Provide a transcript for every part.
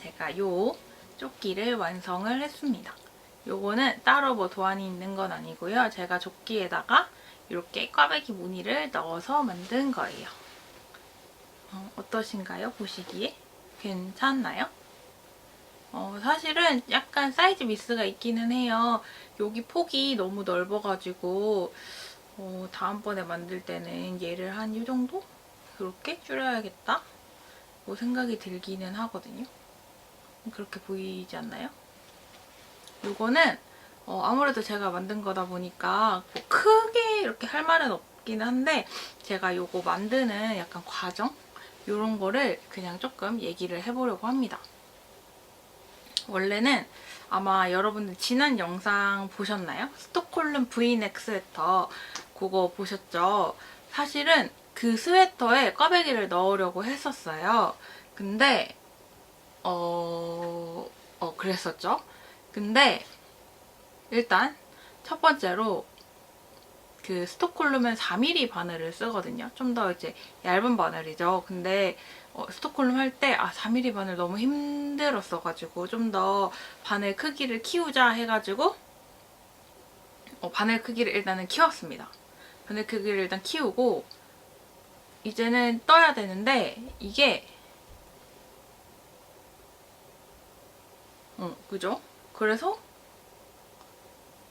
제가 요 조끼를 완성을 했습니다. 요거는 따로 뭐 도안이 있는 건 아니고요. 제가 조끼에다가 이렇게 꽈배기 무늬를 넣어서 만든 거예요. 어, 어떠신가요? 보시기에? 괜찮나요? 어, 사실은 약간 사이즈 미스가 있기는 해요. 여기 폭이 너무 넓어가지고 어, 다음번에 만들 때는 얘를 한 이 정도? 그렇게 줄여야겠다? 뭐 생각이 들기는 하거든요. 그렇게 보이지 않나요? 요거는 어, 아무래도 제가 만든 거다 보니까 뭐 크게 이렇게 할 말은 없긴 한데 제가 요거 만드는 약간 과정? 요런 거를 그냥 조금 얘기를 해보려고 합니다. 원래는 아마 여러분들 지난 영상 보셨나요? 스톡홀름 브이넥 스웨터 그거 보셨죠? 사실은 그 스웨터에 꽈배기를 넣으려고 했었어요. 근데 어... 어 그랬었죠. 근데 일단 첫 번째로 그 스톡홀름은 4mm 바늘을 쓰거든요. 좀 더 이제 얇은 바늘이죠. 근데 어, 스톡홀름 할 때 아 4mm 바늘 너무 힘들었어가지고 좀 더 바늘 크기를 키우자 해가지고 어, 바늘 크기를 일단은 키웠습니다. 바늘 크기를 일단 키우고 이제는 떠야 되는데 이게 어, 그죠? 그래서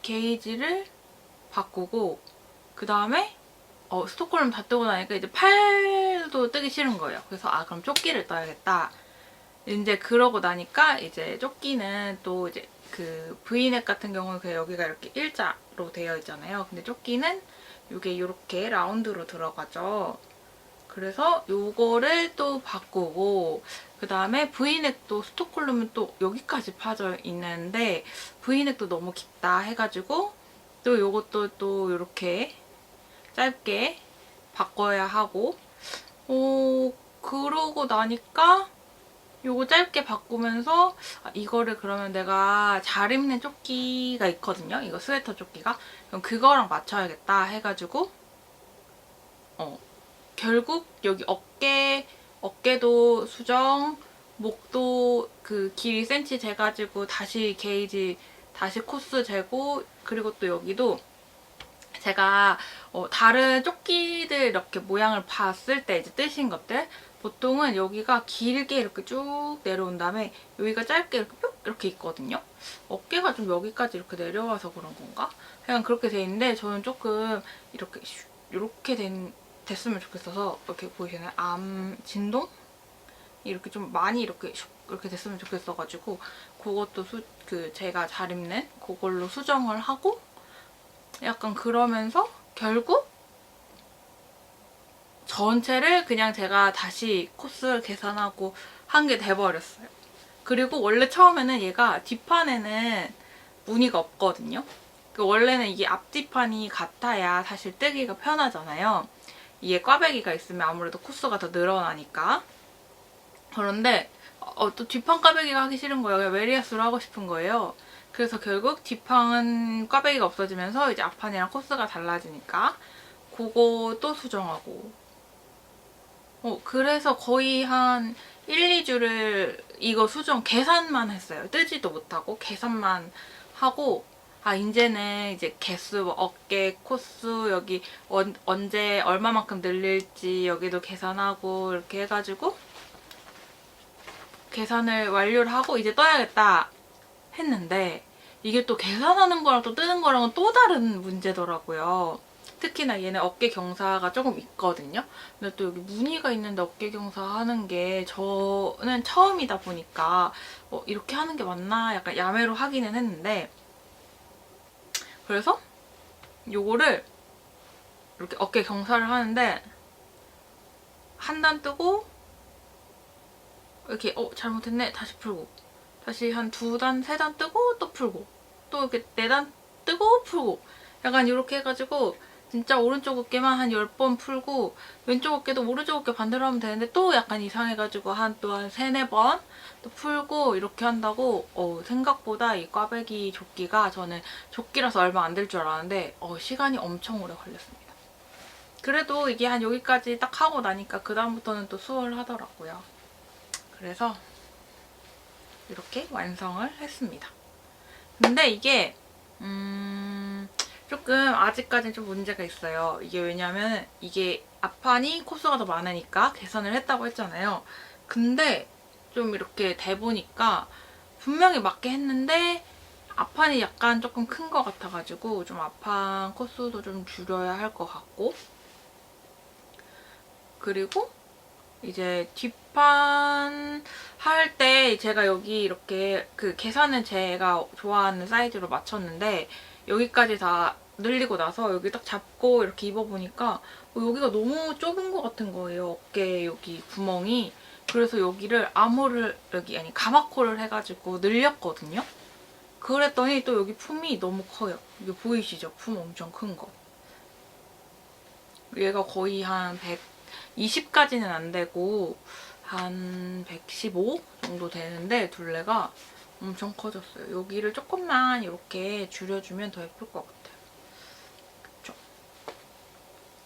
게이지를 바꾸고 그 다음에 어, 스톡홀름 다 뜨고 나니까 이제 팔도 뜨기 싫은 거예요. 그래서 아 그럼 조끼를 떠야겠다. 이제 그러고 나니까 이제 조끼는 또 이제 그 브이넥 같은 경우는 여기가 이렇게 일자로 되어 있잖아요. 근데 조끼는 이게 이렇게 라운드로 들어가죠. 그래서 요거를 또 바꾸고 그 다음에 브이넥도 스톡홀름은 또 여기까지 파져 있는데 브이넥도 너무 깊다 해가지고 또 요것도 또 이렇게 짧게 바꿔야 하고 어 그러고 나니까 요거 짧게 바꾸면서 아, 이거를 그러면 내가 잘 입는 조끼가 있거든요. 이거 스웨터 조끼가. 그럼 그거랑 맞춰야겠다 해가지고 어 결국 여기 어깨 어깨도 수정 목도 그 길이 센치 재가지고 다시 게이지 다시 코스 재고 그리고 또 여기도 제가 어, 다른 조끼들 이렇게 모양을 봤을 때 이제 뜨신 것들 보통은 여기가 길게 이렇게 쭉 내려온 다음에 여기가 짧게 이렇게 뿅 이렇게 있거든요. 어깨가 좀 여기까지 이렇게 내려와서 그런 건가? 그냥 그렇게 돼 있는데 저는 조금 이렇게 슉 이렇게 된, 됐으면 좋겠어서 이렇게 보이시나요? 암 진동? 이렇게 좀 많이 이렇게 슉 이렇게 됐으면 좋겠어가지고 그것도 수, 그 제가 잘 입는 그걸로 수정을 하고 약간 그러면서 결국 전체를 그냥 제가 다시 코스 계산하고 한 게 돼버렸어요. 그리고 원래 처음에는 얘가 뒷판에는 무늬가 없거든요. 그 원래는 이게 앞뒷판이 같아야 사실 뜨기가 편하잖아요. 이게 꽈배기가 있으면 아무래도 코스가 더 늘어나니까. 그런데 어, 또 뒷판 꽈배기가 하기 싫은 거예요. 그냥 웨리아스로 하고 싶은 거예요. 그래서 결국 뒷판은 꽈배기가 없어지면서 이제 앞판이랑 코스가 달라지니까 그거 또 수정하고 어, 그래서 거의 한 1, 2주를 이거 수정 계산만 했어요. 뜨지도 못하고 계산만 하고 아 이제는 이제 개수, 뭐 어깨, 코스 여기 언, 언제 얼마만큼 늘릴지 여기도 계산하고 이렇게 해가지고 계산을 완료를 하고 이제 떠야겠다 했는데 이게 또 계산하는 거랑 또 뜨는 거랑은 또 다른 문제더라고요. 특히나 얘는 어깨 경사가 조금 있거든요. 근데 또 여기 무늬가 있는데 어깨 경사 하는 게 저는 처음이다 보니까 어, 이렇게 하는 게 맞나 약간 야매로 하기는 했는데 그래서 요거를 이렇게 어깨 경사를 하는데 한 단 뜨고 이렇게 어 잘못했네. 다시 풀고. 다시 한 두 단, 세 단 뜨고 또 풀고. 또 이렇게 네 단 뜨고 풀고. 약간 이렇게 해가지고 진짜 오른쪽 어깨만 한 10번 풀고 왼쪽 어깨도 오른쪽 어깨 반대로 하면 되는데 또 약간 이상해가지고 한 또한 세네 번또 풀고 이렇게 한다고 어, 생각보다 이 꽈배기 조끼가 저는 조끼라서 얼마 안 될 줄 알았는데 어, 시간이 엄청 오래 걸렸습니다. 그래도 이게 한 여기까지 딱 하고 나니까 그 다음부터는 또 수월하더라고요. 그래서 이렇게 완성을 했습니다. 근데 이게 음, 조금 아직까지는 좀 문제가 있어요. 이게 왜냐면 이게 앞판이 코스가 더 많으니까 개선을 했다고 했잖아요. 근데 좀 이렇게 돼 보니까 분명히 맞게 했는데 앞판이 약간 조금 큰 것 같아가지고 좀 앞판 코스도 좀 줄여야 할 것 같고 그리고 이제 뒷판 할 때 제가 여기 이렇게 그 계산은 제가 좋아하는 사이즈로 맞췄는데 여기까지 다 늘리고 나서 여기 딱 잡고 이렇게 입어보니까 어, 여기가 너무 좁은 것 같은 거예요. 어깨 여기 구멍이. 그래서 여기를 암호를 여기 아니 가마코를 해가지고 늘렸거든요. 그랬더니 또 여기 품이 너무 커요. 이게 보이시죠? 품 엄청 큰 거. 얘가 거의 한 120까지는 안 되고 한 115 정도 되는데 둘레가 엄청 커졌어요. 여기를 조금만 이렇게 줄여주면 더 예쁠 것 같아요. 그쵸?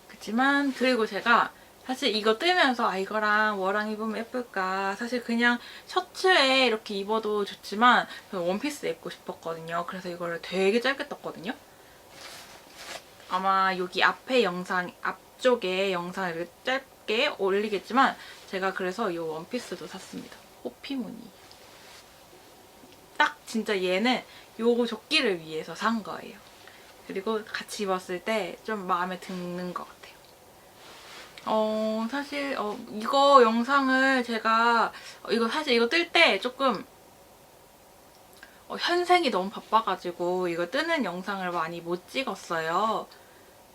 그치만 그리고 제가 사실 이거 뜨면서 아 이거랑 워랑 입으면 예쁠까 사실 그냥 셔츠에 이렇게 입어도 좋지만 원피스 입고 싶었거든요. 그래서 이거를 되게 짧게 떴거든요. 아마 여기 앞에 영상 앞쪽에 영상을 짧게 올리겠지만 제가 그래서 이 원피스도 샀습니다. 호피무늬. 딱 진짜 얘는 요거 조끼를 위해서 산 거예요. 그리고 같이 입었을 때 좀 마음에 드는 것 같아요. 어, 사실, 어, 이거 영상을 제가, 어, 이거 사실 이거 뜰 때 조금, 어, 현생이 너무 바빠가지고 이거 뜨는 영상을 많이 못 찍었어요.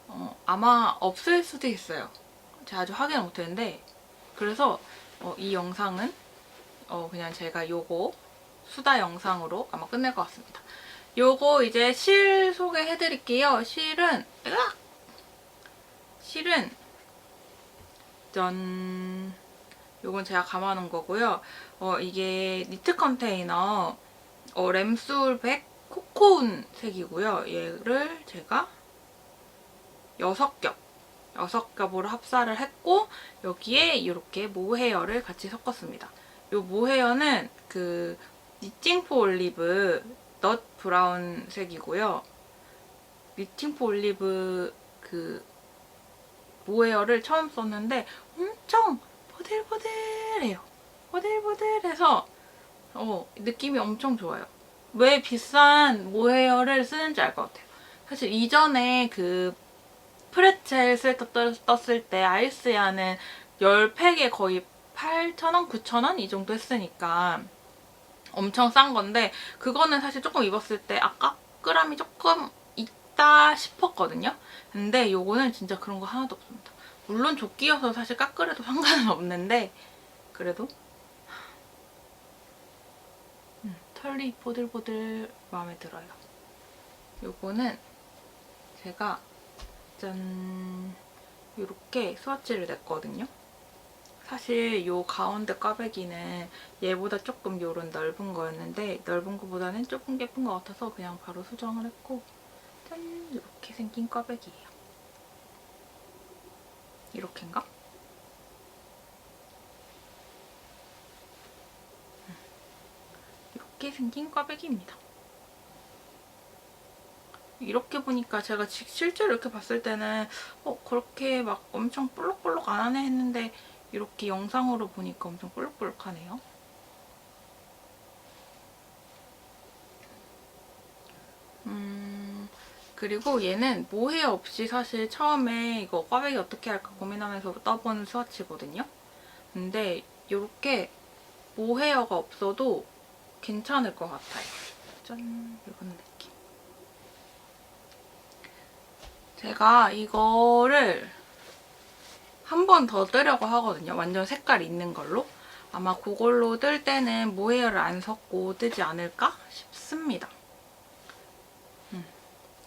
어, 아마 없을 수도 있어요. 제가 아직 확인을 못했는데, 그래서 어, 이 영상은 어, 그냥 제가 요거 수다 영상으로 아마 끝낼 것 같습니다. 요거 이제 실 소개해드릴게요. 실은 으악! 실은 짠 요건 제가 감아놓은 거고요. 어, 이게 니트 컨테이너 어, 램술백 코코운 색이고요. 얘를 제가 6겹 6겹으로 합사를 했고 여기에 이렇게 모헤어를 같이 섞었습니다. 이 모헤어는 그 니팅포 올리브 넛 브라운 색이고요. 니팅포 올리브 그 모헤어를 처음 썼는데 엄청 보들보들해요. 보들보들해서 어, 느낌이 엄청 좋아요. 왜 비싼 모헤어를 쓰는지 알 것 같아요. 사실 이전에 그 프레첼 스웨터 떴을 때 아이스야는 10팩에 거의 8,000원, 9,000원 이 정도 했으니까 엄청 싼 건데 그거는 사실 조금 입었을 때 아까 끌함이 조금 있다 싶었거든요. 근데 요거는 진짜 그런 거 하나도 없습니다. 물론 조끼여서 사실 깎으래도 상관은 없는데 그래도 음, 털이 보들보들 마음에 들어요. 요거는 제가 짠 이렇게 스와치를 냈거든요. 사실 요 가운데 꽈배기는 얘보다 조금 요런 넓은 거였는데 넓은 거보다는 조금 예쁜 것 같아서 그냥 바로 수정을 했고 짠 이렇게 생긴 꽈배기예요. 이렇게인가? 음. 이렇게 생긴 꽈배기입니다. 이렇게 보니까 제가 지- 실제로 이렇게 봤을 때는 어 그렇게 막 엄청 볼록볼록 안 하네 했는데 이렇게 영상으로 보니까 엄청 볼록볼록하네요. 음 그리고 얘는 모헤어 없이 사실 처음에 이거 꽈배기 어떻게 할까 고민하면서 떠본 스와치거든요. 근데 이렇게 모헤어가 없어도 괜찮을 것 같아요. 짠 이런 느낌. 제가 이거를 한 번 더 뜨려고 하거든요. 완전 색깔 있는 걸로. 아마 그걸로 뜰 때는 모헤어를 안 섞고 뜨지 않을까 싶습니다. 음,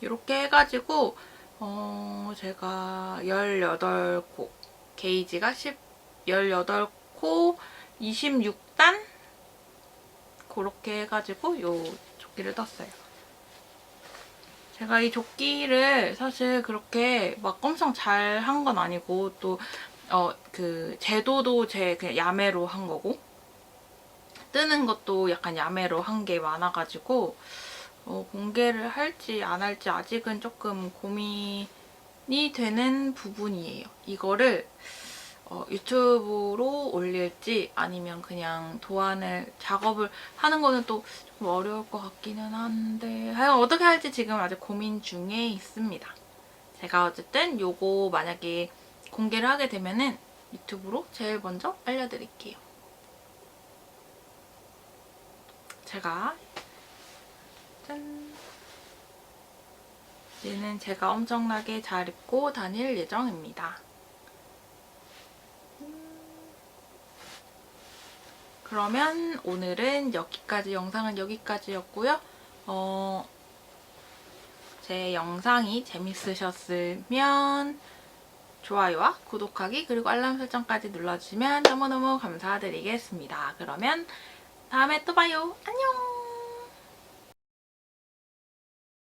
이렇게 해가지고 어, 제가 18코 게이지가 10, 18코 26단 그렇게 해가지고 요 조끼를 떴어요. 제가 이 조끼를 사실 그렇게 막 엄청 잘 한 건 아니고 또 어 그 제도도 제 그냥 야매로 한 거고 뜨는 것도 약간 야매로 한 게 많아가지고 어, 공개를 할지 안 할지 아직은 조금 고민이 되는 부분이에요. 이거를 어, 유튜브로 올릴지 아니면 그냥 도안을 작업을 하는 거는 또좀 어려울 것 같기는 한데 하여간 어떻게 할지 지금 아직 고민 중에 있습니다. 제가 어쨌든 요거 만약에 공개를 하게 되면은 유튜브로 제일 먼저 알려드릴게요. 제가 짠 얘는 제가 엄청나게 잘 입고 다닐 예정입니다. 그러면 오늘은 여기까지 영상은 여기까지였고요. 어, 제 영상이 재밌으셨으면 좋아요와 구독하기 그리고 알람 설정까지 눌러주시면 너무너무 감사드리겠습니다. 그러면 다음에 또 봐요. 안녕!